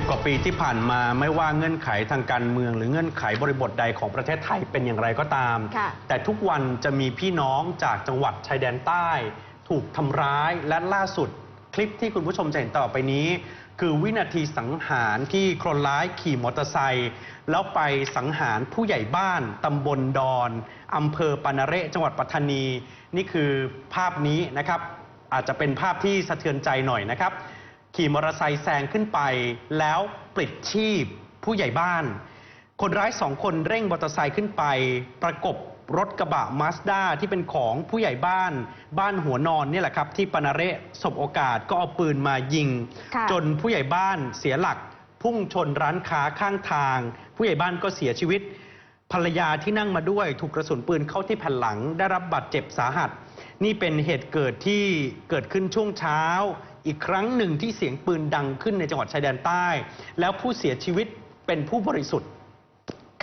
10 กว่าปีที่ผ่านมาไม่ว่าเงื่อนไขทางการเมือง หรือเงื่อนไขบริบทใดของประเทศไทยเป็นอย่างไรก็ตาม ค่ะ แต่ทุกวันจะมีพี่น้องจากจังหวัดชายแดนใต้ ถูกทำร้ายและล่าสุด คลิปที่คุณผู้ชมจะเห็นต่อไปนี้ คือวินาทีสังหารที่คนร้ายขี่มอเตอร์ไซค์แล้วไปสังหารผู้ใหญ่บ้านตำบลดอนอำเภอปานาเระจังหวัดปัตตานี นี่คือภาพนี้นะครับ อาจจะเป็นภาพที่สะเทือนใจหน่อยนะครับ ขี่มอเตอร์ไซค์แซงขึ้นไป แล้วปลิดชีพผู้ใหญ่บ้าน คนร้ายสองคนเร่งมอเตอร์ไซค์ขึ้นไป ประกบรถกระบะมาสด้าที่เป็นของผู้ใหญ่บ้าน บ้านหัวนอนเนี่ยแหละครับ ที่ปานาเระสบโอกาสก็เอาปืนมายิงค่ะจนผู้ใหญ่บ้านเสียหลัก พุ่งชนร้านค้าข้างทาง ผู้ใหญ่บ้านก็เสียชีวิต ภรรยาที่นั่งมาด้วยถูกกระสุนปืนเข้าที่แผ่นหลังได้รับบาดเจ็บสาหัส นี่เป็นเหตุเกิดที่เกิดขึ้นช่วงเช้า อีกครั้งหนึ่งที่เสียงปืนดังขึ้นในจังหวัดชายแดนใต้ แล้วผู้เสียชีวิตเป็นผู้บริสุทธิ์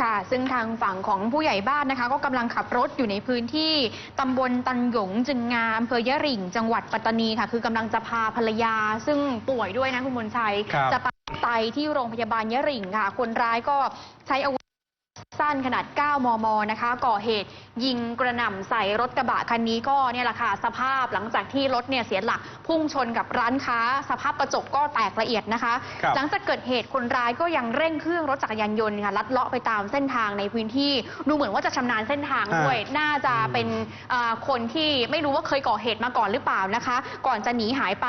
ค่ะ ซึ่งทางฝั่งของผู้ใหญ่บ้านนะคะ ก็กำลังขับรถอยู่ในพื้นที่ตำบลตันหยงจึงงามอำเภอยะหริ่งจังหวัดปัตตานีค่ะ คือกำลังจะพาภรรยา ซึ่งป่วยด้วยนะคุณมนชัยครับจะไปไตที่โรงพยาบาลยะหริ่งค่ะ คนร้ายก็ใช้อาวุธ สั้นขนาด 9 มม นะคะ ก่อเหตุยิงกระหน่ำใส่รถกระบะคันนี้ก็เนี่ยแหละค่ะสภาพหลังจากที่รถเนี่ยเสียหลักพุ่งชนกับร้านค้า สภาพกระจกก็แตกละเอียดนะคะครับหลังจากเกิดเหตุคนร้ายก็ยังเร่งเครื่องรถจักรยานยนต์ค่ะลัดเลาะไปตามเส้นทางในพื้นที่ดูเหมือนว่าจะชำนาญเส้นทางด้วย น่าจะเป็นอ่าคนที่ไม่รู้ว่าเคยก่อเหตุมาก่อนหรือเปล่านะคะ ก่อนจะหนีหายไป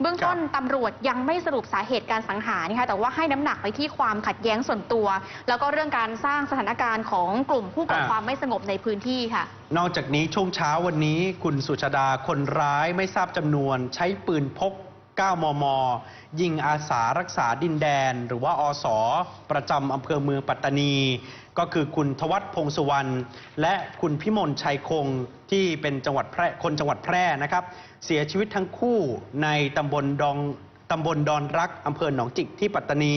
เบื้องต้นตำรวจยังไม่สรุปสาเหตุการสังหารนะคะแต่ว่าให้น้ำหนักไปที่ความขัดแย้งส่วนตัว แล้วก็เรื่องการสร้างสถานการณ์ของกลุ่มผู้ก่ออ่าความไม่สงบในพื้นที่ค่ะ นอกจากนี้ช่วงเช้าวันนี้ คุณสุชาดาคนร้ายไม่ทราบจำนวน ใช้ปืนพก 9 มม ยิงอาสารักษาดินแดน หรือว่าอสประจำอำเภอเมืองปัตตานี ก็คือคุณทวัฒพงสุวรรณและคุณพิมลชัยคงที่เป็นจังหวัดแพร่คนจังหวัดแพร่นะครับ เสียชีวิตทั้งคู่ในตำบลดอง ตำบลดอนรักอำเภอหนองจิกที่ปัตตานี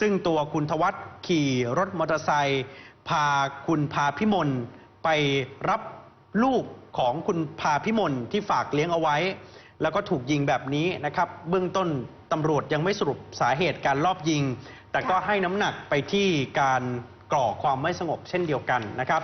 ซึ่งตัวคุณทวัฒขี่รถมอเตอร์ไซค์พาคุณพาพิมลไปรับลูกของคุณพาพิมลที่ฝากเลี้ยงเอาไว้ แล้วก็ถูกยิงแบบนี้นะครับ เบื้องต้นตำรวจยังไม่สรุปสาเหตุการลอบยิง แต่ก็ให้น้ำหนักไปที่การก่อความไม่สงบเช่นเดียวกันนะครับ